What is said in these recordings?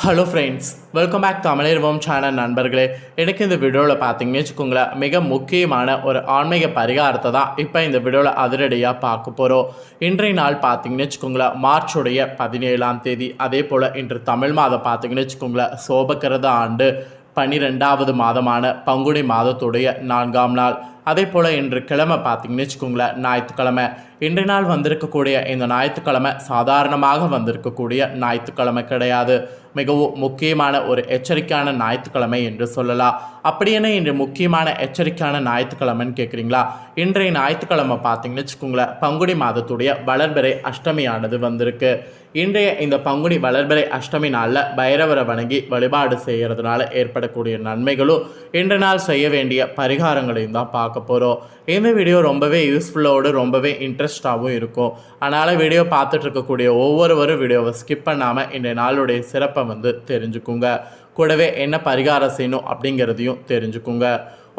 Hello friends welcome back தமிழர்வம் channel நண்பர்களே. எனக்கு இந்த வீடியோவில் பார்த்தீங்கன்னு வச்சுக்கோங்களேன் மிக முக்கியமான ஒரு ஆன்மீக பரிகாரத்தை தான் இப்போ இந்த வீடியோவில் அதிரடியாக பார்க்க போகிறோம் இன்றைய நாள் பார்த்தீங்கன்னு வச்சுக்கோங்களேன் மார்ச்சுடைய பதினேழாம் தேதி. அதே போல் இன்று தமிழ் மாதம் பார்த்தீங்கன்னு வச்சுக்கோங்களேன் சோபக்கிரத ஆண்டு பன்னிரெண்டாவது மாதமான பங்குனி மாதத்துடைய நான்காம் நாள். அதே போல் இன்று கிழமை பார்த்தீங்கன்னு வச்சுக்கோங்களேன் ஞாயிற்றுக்கிழமை. இன்று நாள் வந்திருக்கக்கூடிய இந்த ஞாயிற்றுக்கிழமை சாதாரணமாக வந்திருக்கக்கூடிய ஞாயிற்றுக்கிழமை கிடையாது. மிகவும் முக்கியமான ஒரு எச்சரிக்கையான ஞாயிற்றுக்கிழமை என்று சொல்லலாம். அப்படி என்ன இன்று முக்கியமான எச்சரிக்கையான ஞாயிற்றுக்கிழமைன்னு கேட்குறீங்களா இன்றைய ஞாயிற்றுக்கிழமை பார்த்தீங்கன்னு வச்சுக்கோங்களேன் பங்குனி மாதத்துடைய வளர்பிறை அஷ்டமியானது வந்திருக்கு. இன்றைய இந்த பங்குனி வளர்பிறை அஷ்டமி நாளில் பைரவரை வணங்கி வழிபாடு செய்கிறதுனால ஏற்படக்கூடிய நன்மைகளும் இன்று நாள் செய்ய வேண்டிய பரிகாரங்களையும் தான் பார்க்க போகிறோம் இந்த வீடியோ ரொம்பவே யூஸ்ஃபுல்லோடு ரொம்பவே இன்ட்ரெஸ்டாகவும் இருக்கும். அதனால் வீடியோ பார்த்துட்டு இருக்கக்கூடிய ஒவ்வொருவரும் வீடியோவை ஸ்கிப் பண்ணாமல் இன்றைய நாளுடைய சிறப்பை வந்து தெரிஞ்சுக்குங்க. கூடவே என்ன பரிகாரம் செய்யணும் அப்படிங்கிறதையும் தெரிஞ்சுக்குங்க.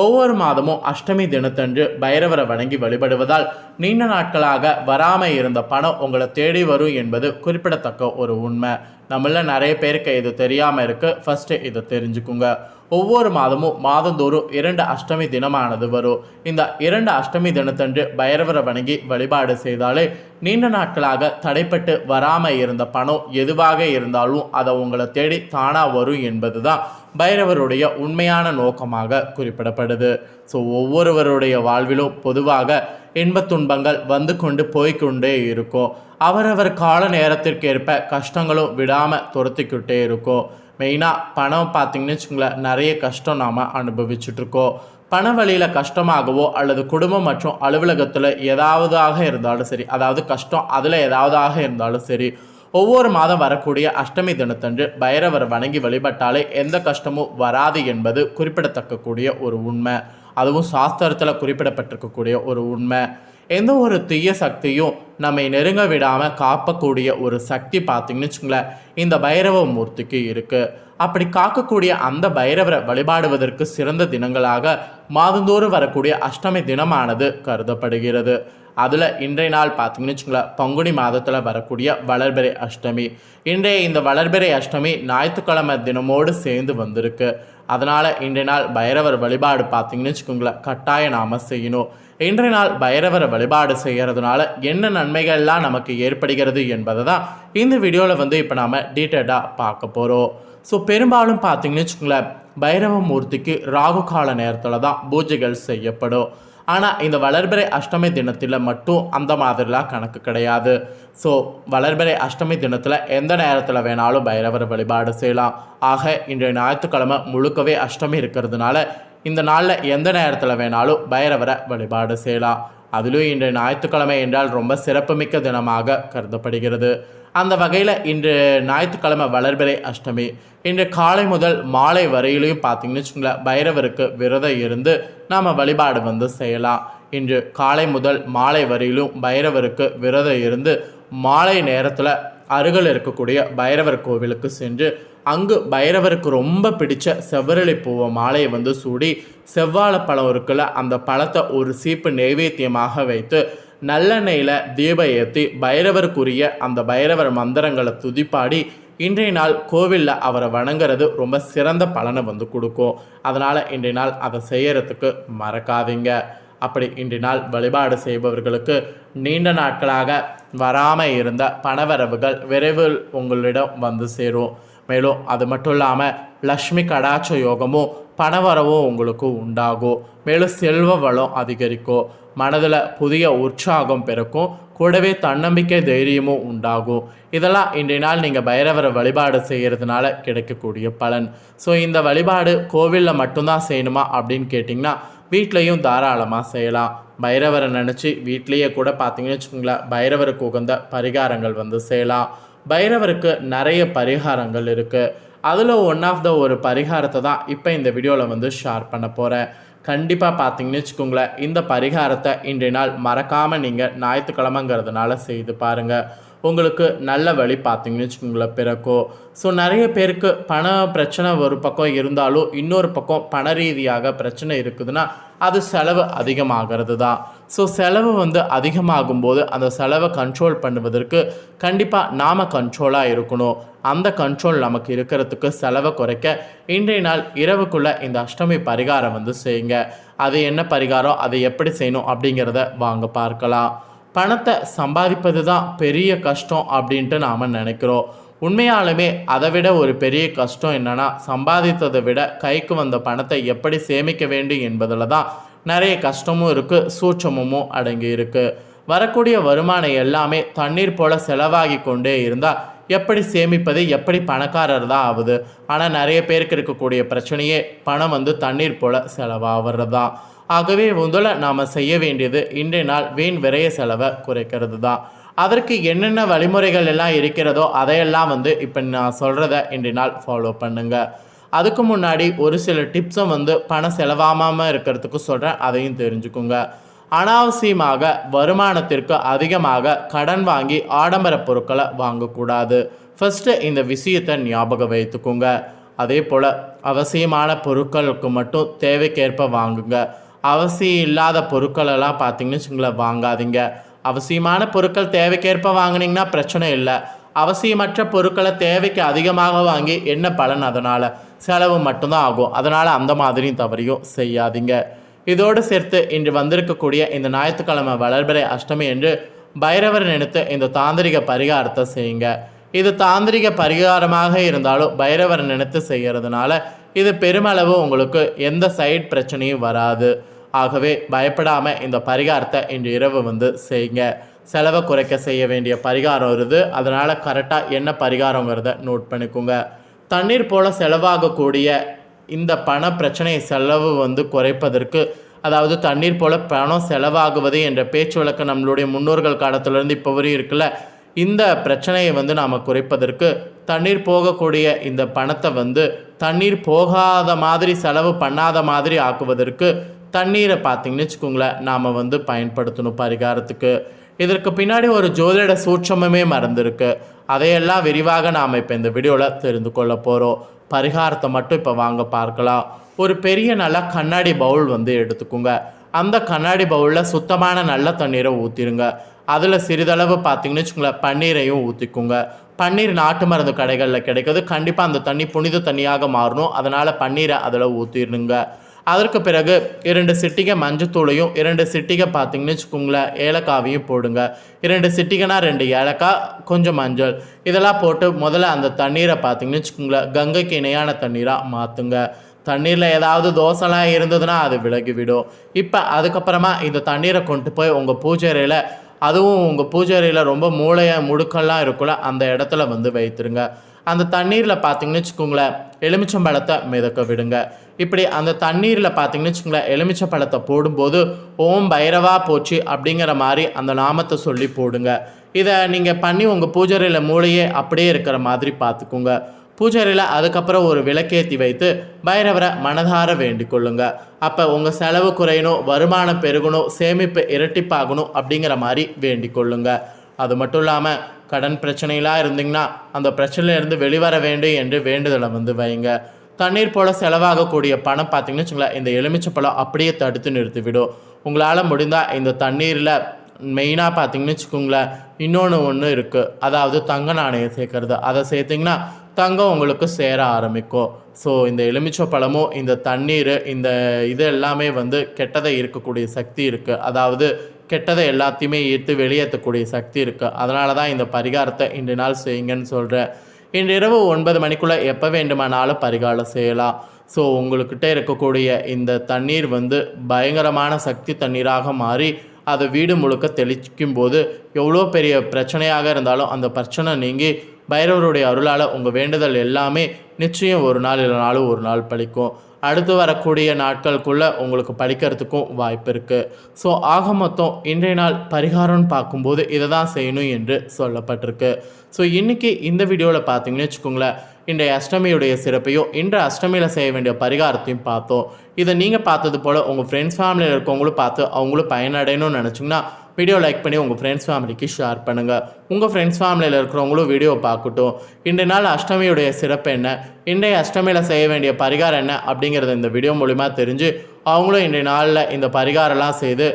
ஒவ்வொரு மாதமும் அஷ்டமி தினத்தன்று பைரவரை வணங்கி வழிபடுவதால் நீண்ட நாட்களாக வராமல் இருந்த பணம் உங்களை தேடி வரும் என்பது குறிப்பிடத்தக்க ஒரு உண்மை. நம்மள நிறைய பேருக்கு இது தெரியாமல் இருக்குது ஃபஸ்ட்டு இதை தெரிஞ்சுக்குங்க. ஒவ்வொரு மாதமும் மாதந்தோறும் இரண்டு அஷ்டமி தினமானது வரும். இந்த இரண்டு அஷ்டமி தினத்தன்று பைரவரை வணங்கி வழிபாடு செய்தாலே நீண்ட நாட்களாக தடைப்பட்டு வராமல் இருந்த பணம் எதுவாக இருந்தாலும் அதை உங்களை தேடி தானாக வரும் என்பது தான் பைரவருடைய உண்மையான நோக்கமாக குறிப்பிடப்படுது. ஸோ ஒவ்வொருவருடைய வாழ்விலும் பொதுவாக இன்பத் துன்பங்கள் வந்து கொண்டு போய்க்கொண்டே இருக்கும். அவரவர் கால நேரத்திற்கு ஏற்ப கஷ்டங்களும் விடாமல் துரத்திக்கிட்டே இருக்கும். மெயினாக பணம் பார்த்திங்கன்னு வச்சுங்களேன் நிறைய கஷ்டம் நாம் அனுபவிச்சுட்ருக்கோம் பண வழியில் கஷ்டமாகவோ அல்லது குடும்பம் மற்றும் அலுவலகத்தில் ஏதாவதாக இருந்தாலும் சரி அதாவது கஷ்டம் அதில் ஏதாவதாக இருந்தாலும் சரி ஒவ்வொரு மாதம் வரக்கூடிய அஷ்டமி தினத்தன்று பைரவரை வணங்கி வழிபட்டாலே எந்த கஷ்டமும் வராது என்பது குறிப்பிடத்தக்க கூடிய ஒரு உண்மை. அதுவும் சாஸ்திரத்தில் குறிப்பிடப்பட்டிருக்கக்கூடிய ஒரு உண்மை. எந்த ஒரு தீய சக்தியும் நம்மை நெருங்க விடாமல் காப்பக்கூடிய ஒரு சக்தி பார்த்திங்கன்னு வச்சுங்களேன் இந்த பைரவ மூர்த்திக்கு இருக்குது அப்படி காக்கக்கூடிய அந்த பைரவரை வழிபாடுவதற்கு சிறந்த தினங்களாக மாதந்தோறும் வரக்கூடிய அஷ்டமி தினமானது கருதப்படுகிறது. அதில் இன்றைய நாள் பார்த்தீங்கன்னு வச்சுங்களேன் பங்குனி மாதத்தில் வரக்கூடிய வளர்பிறை அஷ்டமி. இன்றைய இந்த வளர்பிறை அஷ்டமி ஞாயிற்றுக்கிழமை தினமோடு சேர்ந்து வந்திருக்கு. அதனால் இன்றைய நாள் பைரவர் வழிபாடு பார்த்தீங்கன்னு வச்சுக்கோங்களேன் கட்டாயம் நாம் செய்யணும். இன்றைய நாள் பைரவரை வழிபாடு செய்கிறதுனால என்ன நன்மைகள்லாம் நமக்கு ஏற்படுகிறது என்பதை தான் இந்த வீடியோவில் வந்து இப்போ நாம் டீட்டெயிலாக பார்க்க போகிறோம் ஸோ பெரும்பாலும் பார்த்தீங்கன்னு வச்சுக்கோங்களேன் பைரவ மூர்த்திக்கு ராகு கால நேரத்தில் தான் பூஜைகள் செய்யப்படும். ஆனால் இந்த வளர்பிறை அஷ்டமி தினத்தில் மட்டும் அந்த மாதிரிலாம் கணக்கு கிடையாது. ஸோ வளர்பிறை அஷ்டமி தினத்தில் எந்த நேரத்தில் வேணாலும் பைரவர் வழிபாடு செய்யலாம். ஆக இன்றைய ஞாயிற்றுக்கிழமை முழுக்கவே அஷ்டமி இருக்கிறதுனால இந்த நாளில் எந்த நேரத்தில் வேணாலும் பைரவரை வழிபாடு செய்யலாம். அதிலும் இன்றைய ஞாயிற்றுக்கிழமை என்றால் ரொம்ப சிறப்புமிக்க தினமாக கருதப்படுகிறது. அந்த வகையில் இன்று ஞாயிற்றுக்கிழமை வளர்பிறை அஷ்டமி. இன்று காலை முதல் மாலை வரையிலையும் பார்த்தீங்கன்னு வச்சுங்களேன் பைரவருக்கு விரதம் இருந்து நாம் வழிபாடு வந்து செய்யலாம். இன்று காலை முதல் மாலை வரையிலும் பைரவருக்கு விரதம் இருந்து மாலை நேரத்தில் அருகில் இருக்கக்கூடிய பைரவர் கோவிலுக்கு சென்று அங்கு பைரவருக்கு ரொம்ப பிடிச்ச செவ்வரளி பூவை மாலையை வந்து சூடி செவ்வாழைப்பழம் இருக்குல்ல அந்த பழத்தை ஒரு சீப்பு நைவேத்தியமாக வைத்து நல்லெண்ணெயில் தீபம் ஏற்றி பைரவருக்குரிய அந்த பைரவர் மந்திரங்களை துதிப்பாடி இன்றைய நாள் கோவிலில் அவரை வணங்குறது ரொம்ப சிறந்த பலனை வந்து கொடுக்கும். அதனால் இன்றைய நாள் அதை செய்யறதுக்கு மறக்காதீங்க. அப்படி இன்றைய நாள் வழிபாடு செய்பவர்களுக்கு நீண்ட நாட்களாக வராமல் இருந்த பணவரவுகள் விரைவில் உங்களிடம் வந்து சேரும். மேலும் அது மட்டும் இல்லாமல் லக்ஷ்மி கடாட்ச யோகமும் பணவரவும் உங்களுக்கு உண்டாகும். மேலும் செல்வ வளம் அதிகரிக்கும். மனதில் புதிய உற்சாகம் பிறக்கும். கூடவே தன்னம்பிக்கை தைரியமும் உண்டாகும். இதெல்லாம் இன்றைய நாள் நீங்கள் பைரவரை வழிபாடு செய்கிறதுனால கிடைக்கக்கூடிய பலன். ஸோ இந்த வழிபாடு கோவிலில் மட்டும்தான் செய்யணுமா அப்படின்னு கேட்டிங்கன்னா வீட்லேயும் தாராளமாக செய்யலாம். பைரவரை நினச்சி வீட்லேயே கூட பார்த்தீங்கன்னு வச்சுக்கோங்களேன் பைரவருக்கு உகந்த பரிகாரங்கள் வந்து செய்யலாம். பைரவருக்கு நிறைய பரிகாரங்கள் இருக்குது அதில் ஒன் ஆஃப் த ஒரு பரிகாரத்தை தான் இப்போ இந்த வீடியோவில் வந்து ஷேர் பண்ண போகிறேன் கண்டிப்பாக பார்த்தீங்கன்னு வச்சுக்கோங்களேன் இந்த பரிகாரத்தை இன்றைய நாள் மறக்காமல் நீங்கள் ஞாயிற்றுக்கிழமைங்கிறதுனால செய்து பாருங்கள் உங்களுக்கு நல்ல வழி பார்த்தீங்கன்னு வச்சுக்கோங்களேன் பிறக்கும் ஸோ நிறைய பேருக்கு பண பிரச்சனை ஒரு பக்கம் இருந்தாலும் இன்னொரு பக்கம் பண ரீதியாக பிரச்சனை இருக்குதுன்னா அது செலவு அதிகமாகிறது தான் ஸோ செலவு வந்து அதிகமாகும் போது அந்த செலவை கண்ட்ரோல் பண்ணுவதற்கு கண்டிப்பாக நாம் கண்ட்ரோலாக இருக்கணும். அந்த கண்ட்ரோல் நமக்கு இருக்கிறதுக்கு செலவை குறைக்க இன்றைய நாள் இரவுக்குள்ளே இந்த அஷ்டமி பரிகாரம் வந்து செய்யுங்க. அது என்ன பரிகாரம்? அதை எப்படி செய்யணும் அப்படிங்கிறத வாங்க பார்க்கலாம். பணத்தை சம்பாதிப்பது தான் பெரிய கஷ்டம் அப்படின்ட்டு நாம் நினைக்கிறோம். உண்மையாலுமே அதை விட ஒரு பெரிய கஷ்டம் என்னென்னா சம்பாதித்ததை விட கைக்கு வந்த பணத்தை எப்படி சேமிக்க வேண்டும் என்பதில் தான் நிறைய கஷ்டமும் இருக்குது சூட்சமும் அடங்கி இருக்குது வரக்கூடிய வருமானம் எல்லாமே தண்ணீர் போல் செலவாகி கொண்டே இருந்தால் எப்படி சேமிப்பது எப்படி பணக்காரர் தான் ஆகுது ஆனால் நிறைய பேருக்கு இருக்கக்கூடிய பிரச்சனையே பணம் வந்து தண்ணீர் போல் செலவாகிறது தான். ஆகவே முதல்ல நாம் செய்ய வேண்டியது இன்றைய நாள் வீண் விரைய செலவை குறைக்கிறது தான் அதற்கு என்னென்ன வழிமுறைகள் எல்லாம் இருக்கிறதோ அதையெல்லாம் வந்து இப்போ நான் சொல்கிறத இன்றைய நாள் ஃபாலோ பண்ணுங்கள் அதுக்கு முன்னாடி ஒரு சில டிப்ஸும் வந்து பணம் செலவாகாமல் இருக்கிறதுக்கு சொல்கிறேன் அதையும் தெரிஞ்சுக்குங்க. அனாவசியமாக வருமானத்திற்கு அதிகமாக கடன் வாங்கி ஆடம்பர பொருட்களை வாங்கக்கூடாது. ஃபஸ்ட்டு இந்த விஷயத்தை ஞாபகம் வைத்துக்கோங்க. அதே போல் அவசியமான பொருட்களுக்கு மட்டும் தேவைக்கேற்ப வாங்குங்க. அவசியம் இல்லாத பொருட்களெல்லாம் பார்த்தீங்கன்னு வச்சுங்களேன் வாங்காதீங்க. அவசியமான பொருட்கள் தேவைக்கேற்ப வாங்கினீங்கன்னா பிரச்சனை இல்லை. அவசியமற்ற பொருட்களை தேவைக்கு அதிகமாக வாங்கி என்ன பலன்? அதனால் செலவு மட்டும்தான் ஆகும். அதனால் அந்த மாதிரியும் தவறையும் செய்யாதீங்க. இதோடு சேர்த்து இன்று வந்திருக்கக்கூடிய இந்த ஞாயிற்றுக்கிழமை வளர்பிறை அஷ்டமி என்று பைரவர் நினைத்து இந்த தாந்திரிக பரிகாரத்தை செய்யுங்க. இது தாந்திரிக பரிகாரமாக இருந்தாலும் பைரவர் நினைத்து செய்கிறதுனால இது பெருமளவு உங்களுக்கு எந்த சைட் பிரச்சனையும் வராது. ஆகவே பயப்படாமல் இந்த பரிகாரத்தை இன்று இரவு வந்து செய்யுங்க. செலவை குறைக்க செய்ய வேண்டிய பரிகாரம் வருது. அதனால் கரெக்டாக என்ன பரிகாரங்கிறத நோட் பண்ணிக்கோங்க. தண்ணீர் போல செலவாகக்கூடிய இந்த பண பிரச்சனையை செலவு வந்து குறைப்பதற்கு அதாவது தண்ணீர் போல பணம் செலவாகுவது என்ற பேச்சு வழக்கு நம்மளுடைய முன்னோர்கள் காலத்திலேருந்து இப்போ வரையும் இருக்குல்ல இந்த பிரச்சனையை வந்து நாம் குறைப்பதற்கு தண்ணீர் போகக்கூடிய இந்த பணத்தை வந்து தண்ணீர் போகாத மாதிரி செலவு பண்ணாத மாதிரி ஆக்குவதற்கு தண்ணீரை பார்த்தீங்கன்னு வச்சுக்கோங்களேன் நாம் வந்து பயன்படுத்தணும் பரிகாரத்துக்கு. இதற்கு பின்னாடி ஒரு ஜோதிட சூட்சமுமே மறந்துருக்கு. அதையெல்லாம் விரிவாக நாம் இப்போ இந்த வீடியோவில் தெரிந்து கொள்ள போகிறோம் பரிகாரத்தை மட்டும் இப்போ வாங்க பார்க்கலாம். ஒரு பெரிய நல்ல கண்ணாடி பவுல் வந்து எடுத்துக்கோங்க. அந்த கண்ணாடி பவுலில் சுத்தமான நல்ல தண்ணீரை ஊற்றிடுங்க அதில் சிறிதளவு பார்த்தீங்கன்னு வச்சுக்கோங்களேன் பன்னீரையும் ஊற்றிக்குங்க பன்னீர் நாட்டு மருந்து கடைகளில் கிடைக்கிறது. கண்டிப்பாக அந்த தண்ணி புனித தண்ணியாக மாறணும். அதனால் பன்னீரை அதில் ஊற்றிடுங்க அதற்கு பிறகு இரண்டு சிட்டிகை மஞ்சத்தூளையும் இரண்டு சிட்டிகை பார்த்தீங்கன்னு வச்சுக்கோங்களேன் ஏலக்காவையும் போடுங்க. இரண்டு சிட்டிகைனா ரெண்டு ஏலக்காய் கொஞ்சம் மஞ்சள். இதெல்லாம் போட்டு முதல்ல அந்த தண்ணீரை பார்த்தீங்கன்னு வச்சுக்கோங்களேன் கங்கைக்கு இணையான தண்ணீராக மாற்றுங்க தண்ணீரில் ஏதாவது தோசைலாம் இருந்ததுன்னா அது விலகிவிடும். இப்போ அதுக்கப்புறமா இந்த தண்ணீரை கொண்டு போய் உங்கள் பூஜைறையில் அதுவும் உங்கள் பூஜைறையில் ரொம்ப மூளைய முடுக்கெல்லாம் இருக்குல்ல அந்த இடத்துல வந்து வைத்துருங்க. அந்த தண்ணீரில் பார்த்தீங்கன்னு வச்சுக்கோங்களேன் எலுமிச்சம்பழத்தை மிதக்க விடுங்க. இப்படி அந்த தண்ணீரில் பார்த்தீங்கன்னு வச்சுக்கோங்களேன் எலுமிச்சம்பழத்தை போடும்போது ஓம் பைரவா போச்சு அப்படிங்கிற மாதிரி அந்த நாமத்தை சொல்லி போடுங்க. இதை நீங்கள் பண்ணி உங்கள் பூஜரையில் மூளையே அப்படியே இருக்கிற மாதிரி பார்த்துக்குங்க பூஜைறையில் அதுக்கப்புறம் ஒரு விளக்கேற்றி வைத்து பைரவரை மனதார வேண்டிக் கொள்ளுங்க. அப்போ உங்கள் செலவு குறையணும் வருமானம் பெருகணும் சேமிப்பு இரட்டிப்பாகணும் அப்படிங்கிற மாதிரி வேண்டிக் கொள்ளுங்க. அது மட்டும் இல்லாமல் கடன் பிரச்சனைலாம் இருந்தீங்கன்னா அந்த பிரச்சனையிலேருந்து வெளிவர வேண்டும் என்று வேண்டுதலை வந்து வைங்க. தண்ணீர் போல் செலவாகக்கூடிய பணம் பார்த்தீங்கன்னு வச்சுங்களேன் இந்த எலுமிச்சை பழம் அப்படியே தடுத்து நிறுத்திவிடும். உங்களால் முடிந்தால் இந்த தண்ணீரில் மெயினாக பார்த்தீங்கன்னு வச்சுக்கோங்களேன் இன்னொன்று ஒன்று இருக்குது அதாவது தங்க நாணயம் சேர்க்கறது. அதை சேர்த்திங்கன்னா தங்கம் உங்களுக்கு சேர ஆரம்பிக்கும். ஸோ இந்த எலுமிச்சை பழமும் இந்த தண்ணீர் இந்த இது எல்லாமே வந்து கெட்டதை இருக்கக்கூடிய சக்தி இருக்குது அதாவது கெட்டதை எல்லாத்தையுமே ஈர்த்து வெளியேற்றக்கூடிய சக்தி இருக்குது அதனால தான் இந்த பரிகாரத்தை இன்று நாள் செய்யுங்கன்னு சொல்கிறேன் இன்று இரவு ஒன்பது மணிக்குள்ளே எப்போ வேண்டுமானாலும் பரிகாரம் செய்யலாம். ஸோ உங்கள்கிட்ட இருக்கக்கூடிய இந்த தண்ணீர் வந்து பயங்கரமான சக்தி தண்ணீராக மாறி அதை வீடு முழுக்க தெளிக்கும் போது எவ்வளோ பெரிய பிரச்சனையாக இருந்தாலும் அந்த பிரச்சனை நீங்கி பைரவருடைய அருளால் உங்கள் வேண்டுதல் எல்லாமே நிச்சயம் ஒரு நாள் இல்லைனாலும் ஒரு நாள் பழிக்கும். அடுத்து வரக்கூடிய நாட்களுக்குள்ளே உங்களுக்கு படிக்கிறதுக்கும் வாய்ப்பு இருக்குது ஸோ ஆக மொத்தம் இன்றைய நாள் பரிகாரம்னு பார்க்கும்போது இதை தான் செய்யணும் என்று சொல்லப்பட்டிருக்கு. ஸோ இன்றைக்கி இந்த வீடியோவில் பார்த்தீங்கன்னு வச்சுக்கோங்களேன் இன்றைய அஷ்டமியுடைய சிறப்பையும் இன்று அஷ்டமியில் செய்ய வேண்டிய பரிகாரத்தையும் பார்த்தோம். இதை நீங்கள் பார்த்தது போல் உங்கள் ஃப்ரெண்ட்ஸ் ஃபேமிலியில் இருக்கவங்களும் பார்த்து அவங்களும் பயனடையணும்னு நினச்சிங்கன்னா வீடியோ லைக் பண்ணி உங்கள் ஃப்ரெண்ட்ஸ் ஃபேமிலிக்கு ஷேர் பண்ணுங்கள் உங்கள் ஃப்ரெண்ட்ஸ் ஃபேமிலியில் இருக்கிறவங்களும் வீடியோ பார்க்கட்டும். இன்றைய நாள் அஷ்டமியுடைய சிறப்பு என்ன? இன்றைய அஷ்டமியில் செய்ய வேண்டிய பரிகாரம் என்ன? அப்படிங்கிறத இந்த வீடியோ மூலிமா தெரிஞ்சு அவங்களும் இன்றைய நாளில் இந்த பரிகாரம்லாம் செய்து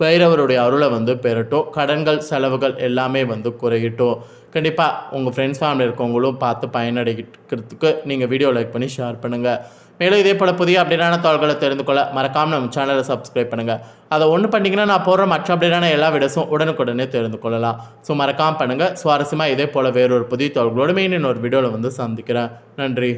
பைரவருடைய அருளை வந்து பெறட்டும். கடன்கள் செலவுகள் எல்லாமே வந்து குறையட்டும். கண்டிப்பாக உங்கள் ஃப்ரெண்ட்ஸ் ஃபேமிலி இருக்கவங்களும் பார்த்து பயனடைக்கிறதுக்கு நீங்கள் வீடியோ லைக் பண்ணி ஷேர் பண்ணுங்கள் மேலும் இதே போல் புதிய அப்டேட்டான தகவல்களை தெரிந்து கொள்ள மறக்காமல் நம்ம சேனலை சப்ஸ்கிரைப் பண்ணுங்கள் அதை ஒன்று பண்ணிங்கன்னா நான் போடுற மற்ற அப்டேட்டான எல்லா வீடியோஸும் உடனுக்குடனே தெரிந்து கொள்ளலாம். ஸோ மறக்காமல் பண்ணுங்கள் சுவாரஸ்யமாக இதே போல் வேறொரு புதிய தகவல்களோடு மெயின் இன்னொரு வீடியோவில் வந்து சந்திக்கிறேன். நன்றி.